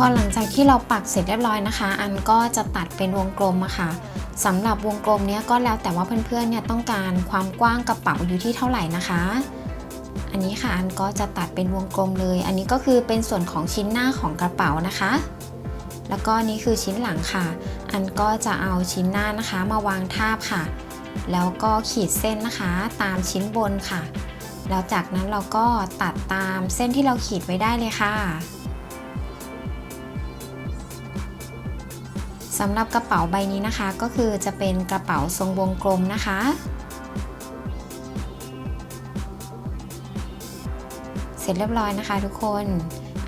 พอหลังจากที่เราปักเสร็จเรียบร้อยนะคะ อันก็จะตัดเป็นวงกลมอะค่ะสำหรับวงกลมเนี้ยก็แล้วแต่ว่าเพื่อนๆเนี่ยต้องการความกว้างกระเป๋าอยู่ที่เท่าไหร่นะคะ อันนี้ค่ะอันก็จะตัดเป็นวงกลมเลย อันนี้ก็คือเป็นส่วนของชิ้นหน้าของกระเป๋านะคะ แล้วก็นี่คือชิ้นหลังค่ะ อันก็จะเอาชิ้นหน้านะคะมาวางทาบค่ะ แล้วก็ขีดเส้นนะคะตามชิ้นบนค่ะ แล้วจากนั้นเราก็ตัดตามเส้นที่เราขีดไว้ได้เลยค่ะ สำหรับกระเป๋าใบนี้นะคะก็คือจะเป็นกระเป๋าทรงวงกลมนะคะ เสร็จเรียบร้อยนะคะทุกคน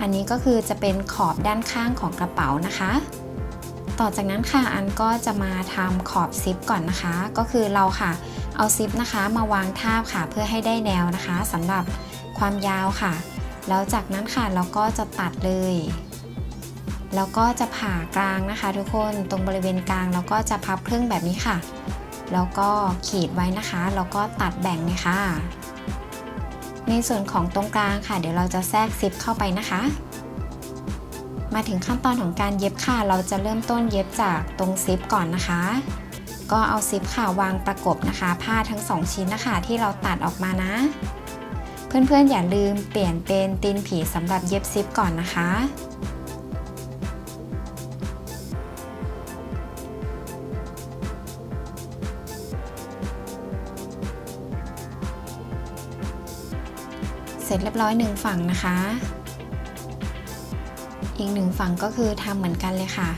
อันนี้ก็คือจะเป็นขอบด้านข้างของกระเป๋านะคะ ต่อจากนั้นค่ะอันก็จะมาทำขอบซิปก่อนนะคะ ก็คือเราค่ะเอาซิปนะคะ มาวางทาบค่ะเพื่อให้ได้แนวนะคะสำหรับความยาวค่ะ แล้วจากนั้นค่ะเราก็จะตัดเลย แล้วก็จะผ่ากลางนะคะ ทุกคนตรงบริเวณกลางแล้วก็จะพับครึ่งแบบนี้ค่ะ แล้วก็ขีดไว้นะคะแล้วก็ตัดแบ่งเลยค่ะ ในส่วนของตรงกลางค่ะ เดี๋ยวเราจะแทรกซิปเข้าไปนะคะ มาถึงขั้นตอนของการเย็บค่ะ เราจะเริ่มต้นเย็บจากตรงซิปก่อนนะคะ ก็เอาซิปค่ะวางประกบนะคะ ผ้าทั้งสองชิ้นนะคะ ที่เราตัดออกมานะ เพื่อนๆอย่าลืมเปลี่ยนเป็นตีนผีสำหรับเย็บซิปก่อนนะคะ สร็จเรียบร้อยหนึ่งฝั่งนะคะ อีกหนึ่งฝั่งก็คือทำเหมือนกันเลยค่ะ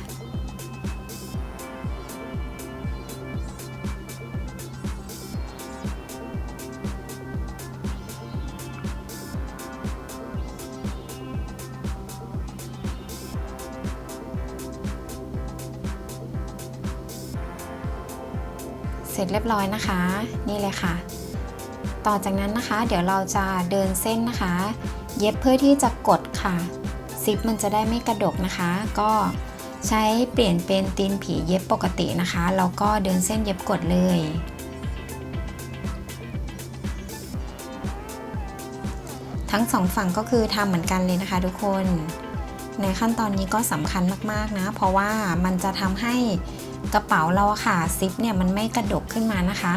เสร็จเรียบร้อยนะคะ นี่เลยค่ะ ต่อจากนั้นนะคะ เดี๋ยวเราจะเดินเส้นนะคะ เย็บเพื่อที่จะกดค่ะซิปมันจะได้ไม่กระดกนะคะ ก็ใช้เปลี่ยนเป็นตีนผีเย็บปกตินะคะแล้วก็เดินเส้นเย็บกดเลย ทั้งสองฝั่งก็คือทำเหมือนกันเลยนะคะทุกคนในขั้นตอนนี้ก็สำคัญมากๆนะ เพราะว่ามันจะทำให้กระเป๋าเราค่ะซิปเนี่ยมันไม่กระดกขึ้นมานะคะ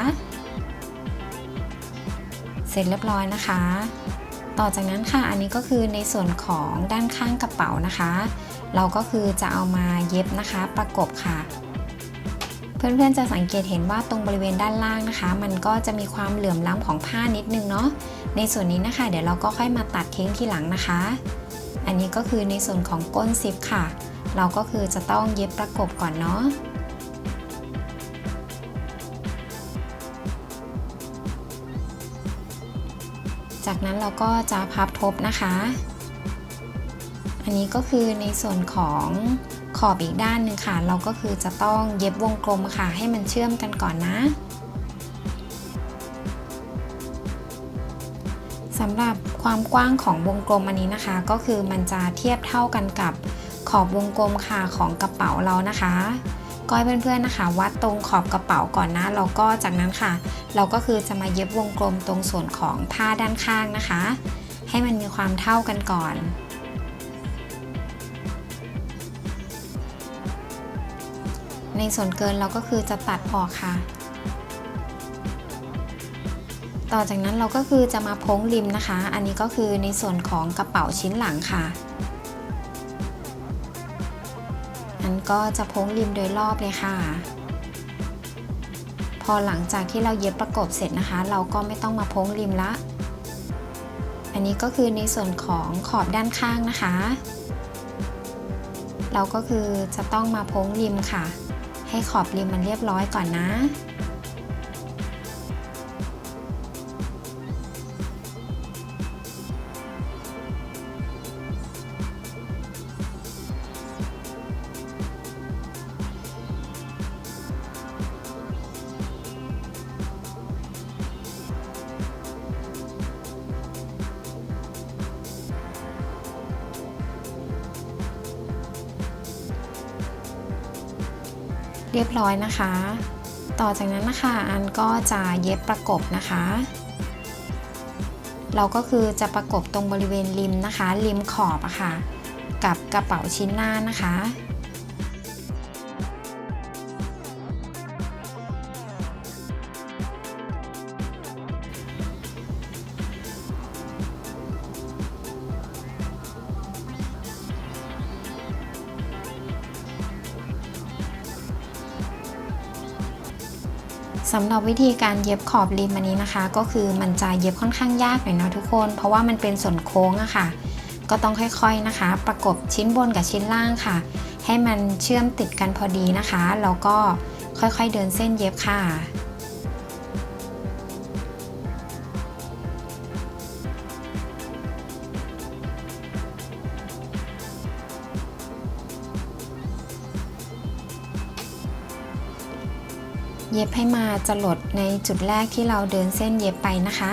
สร็จเรียบร้อยนะคะ ต่อจากนั้นค่ะอันนี้ก็คือในส่วนของด้านข้างกระเป๋านะคะ เราก็คือจะเอามาเย็บนะคะประกบค่ะ เพื่อนๆจะสังเกตเห็นว่าตรงบริเวณด้านล่างนะคะ มันก็จะมีความเหลื่อมล้ำของผ้านิดนึงเนาะในส่วนนี้นะคะ เดี๋ยวเราก็ค่อยมาตัดทิ้งทีหลังนะคะ อันนี้ก็คือในส่วนของก้นซิปค่ะ เราก็คือจะต้องเย็บประกบก่อนเนาะ จากนั้นเราก็จะพับทบนะคะ อันนี้ก็คือในส่วนของขอบอีกด้านหนึ่งค่ะ เราก็คือจะต้องเย็บวงกลมค่ะ ให้มันเชื่อมกันก่อนนะสำหรับความกว้างของวงกลมอันนี้นะคะ ก็คือมันจะเทียบเท่ากันกับขอบวงกลมค่ะของกระเป๋าเรานะคะ ก็ให้เพื่อนๆนะคะ วัดตรงขอบกระเป๋าก่อนนะแล้วก็จากนั้นค่ะ เราก็คือจะมาเย็บวงกลมตรงส่วนของผ้าด้านข้างนะคะ ให้มันมีความเท่ากันก่อนในส่วนเกินเราก็คือจะตัดออกค่ะ ต่อจากนั้นเราก็คือจะมาพ้งริมนะคะ อันนี้ก็คือในส่วนของกระเป๋าชิ้นหลังค่ะันก็จะพ้งริมโดยรอบเลยค่ะ พอหลังจากที่เราเย็บประกบเสร็จนะคะ เราก็ไม่ต้องมาพ้งริมละ อันนี้ก็คือในส่วนของขอบด้านข้างนะคะ เราก็คือจะต้องมาพ้งริมค่ะ ให้ขอบริมมันเรียบร้อยก่อนนะ เรียบร้อยนะคะ ต่อจากนั้นนะคะอันก็จะเย็บประกบนะคะ เราก็คือจะประกบตรงบริเวณริมนะคะ ริมขอบอะค่ะ กับกระเป๋าชิ้นหน้านะคะ สำหรับวิธีการเย็บขอบริมอันนี้นะคะ ก็คือมันจะเย็บค่อนข้างยากหน่อยเนาะทุกคน เพราะว่ามันเป็นส่วนโค้งอะค่ะ ก็ต้องค่อยๆนะคะ ประกบชิ้นบนกับชิ้นล่างค่ะ ให้มันเชื่อมติดกันพอดีนะคะแล้วก็ค่อยๆเดินเส้นเย็บค่ะ เย็บให้มาจะหลดในจุดแรกที่เราเดินเส้นเย็บไปนะคะ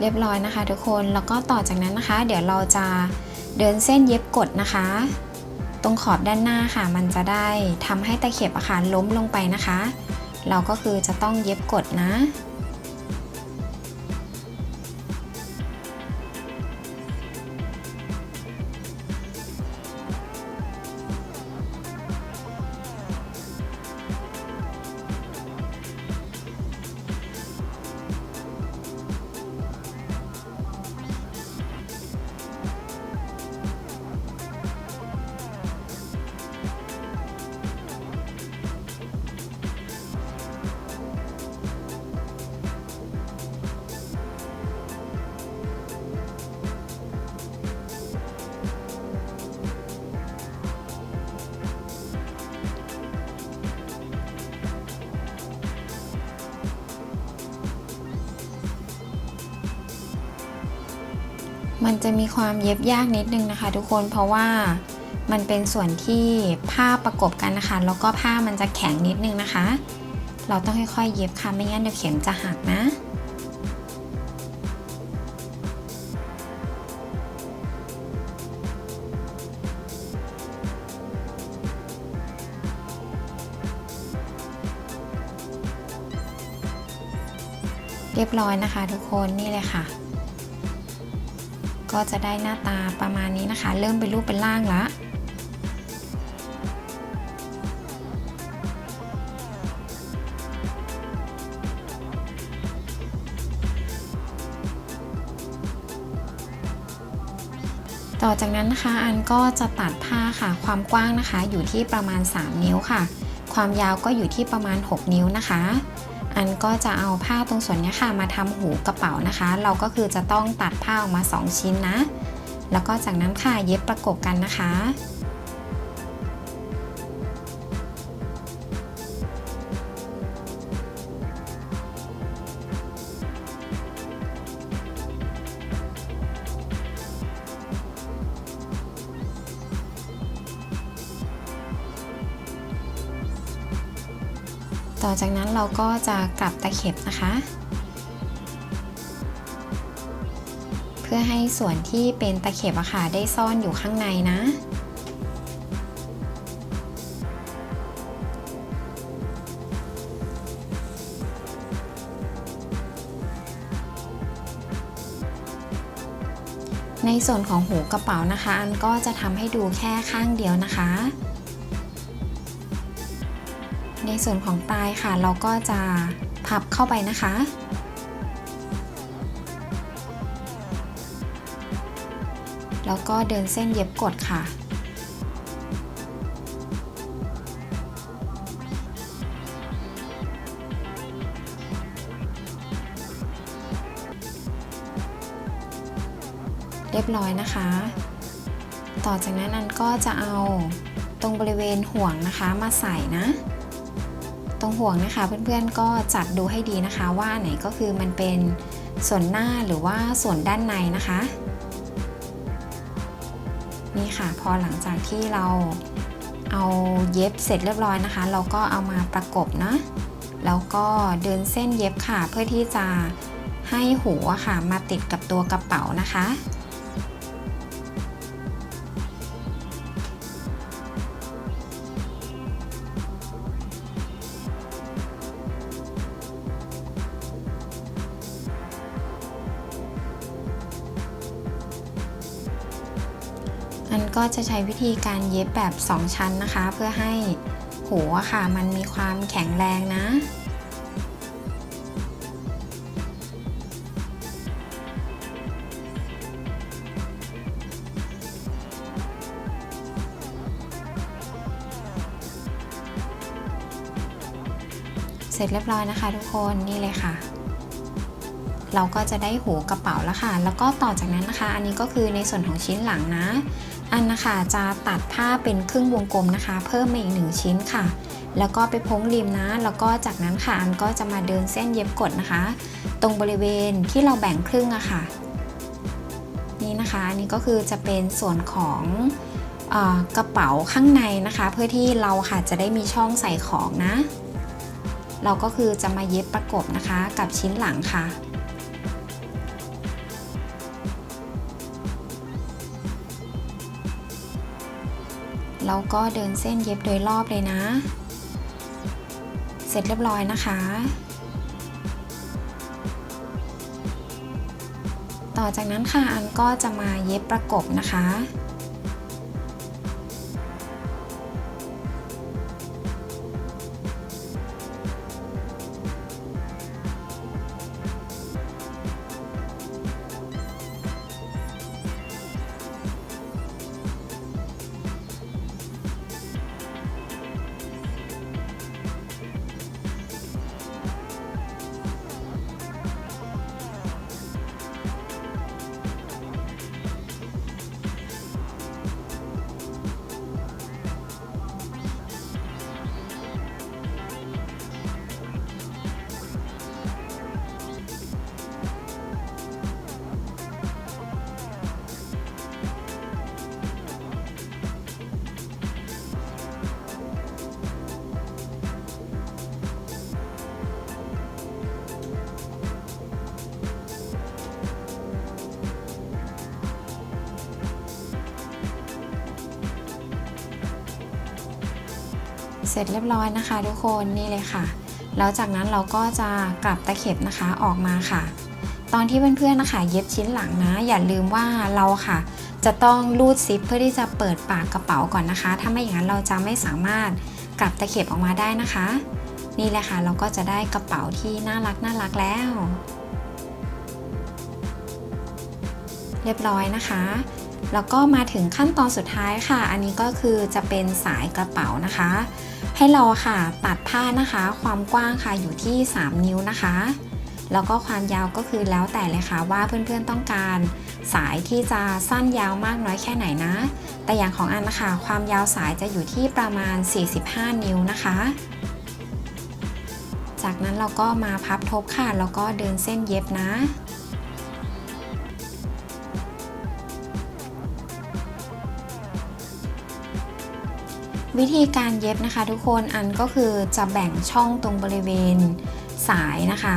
เรียบร้อยนะคะทุกคนแล้วก็ต่อจากนั้นนะคะ เดี๋ยวเราจะเดินเส้นเย็บกดนะคะ ตรงขอบด้านหน้าค่ะ มันจะได้ทำให้ตะเข็บอาคารล้มลงไปนะคะ เราก็คือจะต้องเย็บกดนะ มันจะมีความเย็บยากนิดนึงนะคะ ทุกคนเพราะว่ามันเป็นส่วนที่ผ้าประกบกันนะคะ แล้วก็ผ้ามันจะแข็งนิดนึงนะคะ เราต้องค่อยๆเย็บค่ะไม่งั้นเดี๋ยวเข็มจะหักนะเรียบร้อยนะคะทุกคนนี่เลยค่ะ ก็จะได้หน้าตาประมาณนี้นะคะ เริ่มเป็นรูปเป็นร่างละต่อจากนั้นนะคะอันก็จะตัดผ้าค่ะ ความกว้างนะคะอยู่ที่ประมาณ 3 นิ้วค่ะ ความยาวก็อยู่ที่ประมาณ 6 นิ้วนะคะ อันก็จะเอาผ้าตรงส่วนนี้ค่ะมาทำหูกระเป๋านะคะ เราก็คือจะต้องตัดผ้าออกมา 2 ชิ้นนะ แล้วก็จากนั้นค่ะเย็บประกบกันนะคะ ต่อจากนั้นเราก็จะกลับตะเข็บนะคะ เพื่อให้ส่วนที่เป็นตะเข็บอะค่ะได้ซ่อนอยู่ข้างในนะในส่วนของหูกระเป๋านะคะ อันก็จะทำให้ดูแค่ข้างเดียวนะคะ ในส่วนของปลายค่ะ เราก็จะพับเข้าไปนะคะ แล้วก็เดินเส้นเย็บกดค่ะเรียบร้อยนะคะ ต่อจากนั้นอันก็จะเอาตรงบริเวณห่วงนะคะมาใส่นะ ตรงห่วงนะคะ เพื่อนๆก็จัดดูให้ดีนะคะ ว่าไหนก็คือมันเป็นส่วนหน้าหรือว่าส่วนด้านในนะคะ นี่ค่ะพอหลังจากที่เราเอาเย็บเสร็จเรียบร้อยนะคะ เราก็เอามาประกบนะแล้วก็เดินเส้นเย็บค่ะเพื่อที่จะให้หูอะค่ะมาติดกับตัวกระเป๋านะคะ ก็จะใช้วิธีการเย็บแบบ 2 ชั้นนะคะ เพื่อให้หูอะค่ะ มันมีความแข็งแรงนะเสร็จเรียบร้อยนะคะทุกคนนี่เลยค่ะ เราก็จะได้หูกระเป๋าแล้วค่ะ แล้วก็ต่อจากนั้นนะคะ อันนี้ก็คือในส่วนของชิ้นหลังนะ อันนะคะจะตัดผ้าเป็นครึ่งวงกลมนะคะ เพิ่มมาอีกหนึ่งชิ้นค่ะ แล้วก็ไปพ้งริมนะ แล้วก็จากนั้นค่ะอันก็จะมาเดินเส้นเย็บกดนะคะ ตรงบริเวณที่เราแบ่งครึ่งอะค่ะ นี่นะคะอันนี้ก็คือจะเป็นส่วนของอกระเป๋าข้างในนะคะ เพื่อที่เราค่ะจะได้มีช่องใส่ของนะ เราก็คือจะมาเย็บประกบนะคะกับชิ้นหลังค่ะ แล้วก็เดินเส้นเย็บโดยรอบเลยนะ เสร็จเรียบร้อยนะคะ ต่อจากนั้นค่ะอันก็จะมาเย็บประกบนะคะ เสร็จเรียบร้อยนะคะ ทุกคนนี่เลยค่ะ แล้วจากนั้นเราก็จะกลับตะเข็บนะคะออกมาค่ะ ตอนที่เพื่อนๆนะคะ เย็บชิ้นหลังนะ อย่าลืมว่าเราค่ะ จะต้องรูดซิปเพื่อที่จะเปิดปากกระเป๋าก่อนนะคะ ถ้าไม่อย่างนั้นเราจะไม่สามารถกลับตะเข็บออกมาได้นะคะ นี่แหละค่ะเราก็จะได้กระเป๋าที่น่ารักน่ารักแล้ว เรียบร้อยนะคะแล้วก็มาถึงขั้นตอนสุดท้ายค่ะ อันนี้ก็คือจะเป็นสายกระเป๋านะคะ ให้เราค่ะตัดผ้านะคะ ความกว้างค่ะอยู่ที่ 3 นิ้วนะคะ แล้วก็ความยาวก็คือแล้วแต่เลยค่ะว่าเพื่อนๆต้องการสายที่จะสั้นยาวมากน้อยแค่ไหนนะ แต่อย่างของอันนะคะ ความยาวสายจะอยู่ที่ประมาณ 45 นิ้วนะคะ จากนั้นเราก็มาพับทบค่ะแล้วก็เดินเส้นเย็บนะ วิธีการเย็บนะคะทุกคนอันก็คือจะแบ่งช่องตรงบริเวณสายนะคะ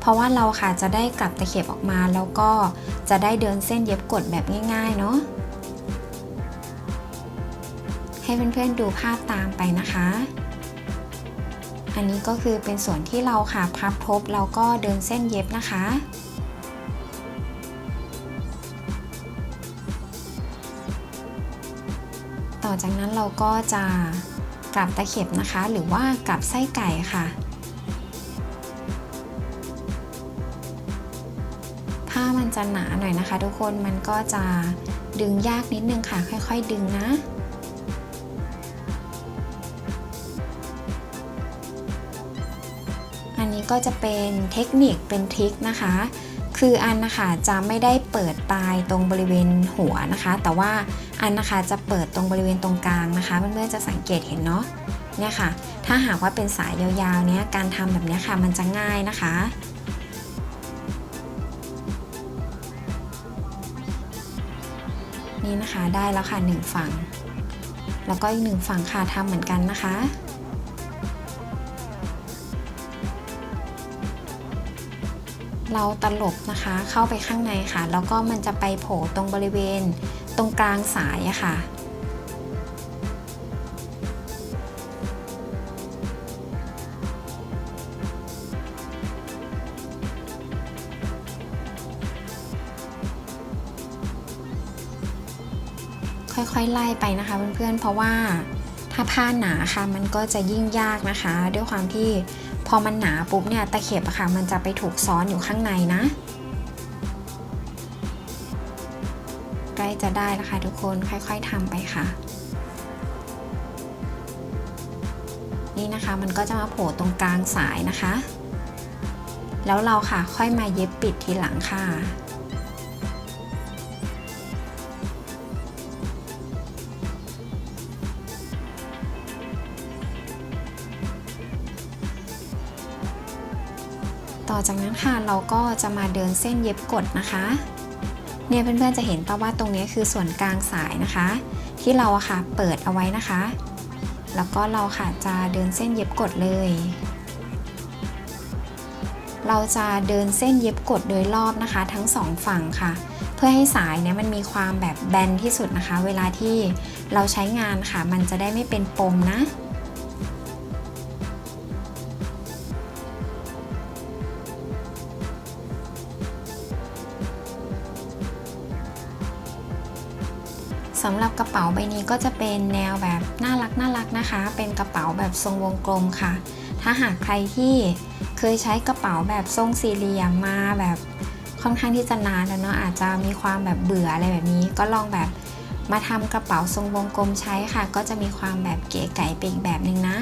เพราะว่าเราค่ะจะได้กลับตะเข็บออกมาแล้วก็จะได้เดินเส้นเย็บกดแบบง่าย ๆ เนาะให้เพื่อนๆดูภาพตามไปนะคะ อันนี้ก็คือเป็นส่วนที่เราค่ะพับทบแล้วก็เดินเส้นเย็บนะคะ อจากนั้นเราก็จะกลับตะเข็บนะคะ หรือว่ากลับไส้ไก่ค่ะ ผ้ามันจะหนาหน่อยนะคะ ทุกคนมันก็จะดึงยากนิดนึงค่ะ ค่อย ๆ ดึงนะอันนี้ก็จะเป็นเทคนิคเป็นทริคนะคะ คืออันนะคะจะไม่ได้เปิดปลายตรงบริเวณหัวนะคะ แต่ว่าอันนะคะจะเปิดตรงบริเวณตรงกลางนะคะเพื่อนๆจะสังเกตเห็นเนาะเนี่ยค่ะ ถ้าหากว่าเป็นสายยาวๆเนี้ยการทำแบบนี้ค่ะมันจะง่ายนะคะ นี่นะคะได้แล้วค่ะหนึ่งฝั่ง แล้วก็อีกหนึ่งฝั่งค่ะทำเหมือนกันนะคะ เราตลบนะคะเข้าไปข้างในค่ะ แล้วก็มันจะไปโผล่ตรงบริเวณตรงกลางสายอะค่ะ ค่อยๆไล่ไปนะคะเพื่อนๆเพราะว่าถ้าผ้าหนาค่ะมันก็จะยิ่งยากนะคะ ด้วยความที่ พอมันหนาปุ๊บเนี่ยตะเข็บอะค่ะ มันจะไปถูกซ้อนอยู่ข้างในนะ ใกล้จะได้แล้วค่ะทุกคนค่อยๆทำไปค่ะ นี่นะคะมันก็จะมาโผล่ตรงกลางสายนะคะ แล้วเราค่ะค่อยมาเย็บปิดทีหลังค่ะ ต่อจากนั้นค่ะเราก็จะมาเดินเส้นเย็บกดนะคะ เนี่ยเพื่อนๆจะเห็นป่าว่าตรงนี้คือส่วนกลางสายนะคะ ที่เราอะค่ะเปิดเอาไว้นะคะ แล้วก็เราค่ะจะเดินเส้นเย็บกดเลย เราจะเดินเส้นเย็บกดโดยรอบนะคะ ทั้งสองฝั่งค่ะ เพื่อให้สายเนี่ยมันมีความแบบแบนที่สุดนะคะ เวลาที่เราใช้งานค่ะ มันจะได้ไม่เป็นปมนะ สำหรับกระเป๋าใบนี้ก็จะเป็นแนวแบบน่ารักน่ารักนะคะ เป็นกระเป๋าแบบทรงวงกลมค่ะ ถ้าหากใครที่เคยใช้กระเป๋าแบบทรงสี่เหลี่ยมมาแบบค่อนข้างที่จะนานแล้วเนาะอาจจะมีความแบบเบื่ออะไรแบบนี้ ก็ลองแบบมาทำกระเป๋าทรงวงกลมใช้ค่ะ ก็จะมีความแบบเก๋ไก๋ไปอีกแบบหนึ่งนะ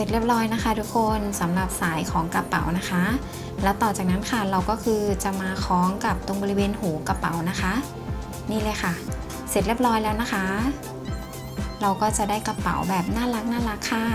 ร็จเรียบร้อยนะคะทุกคนสำหรับสายของกระเป๋านะคะ แล้วต่อจากนั้นค่ะเราก็คือจะมาคล้องกับตรงบริเวณหูกระเป๋านะคะ นี่เลยค่ะ เสร็จเรียบร้อยแล้วนะคะ เราก็จะได้กระเป๋าแบบน่ารักน่ารักค่ะ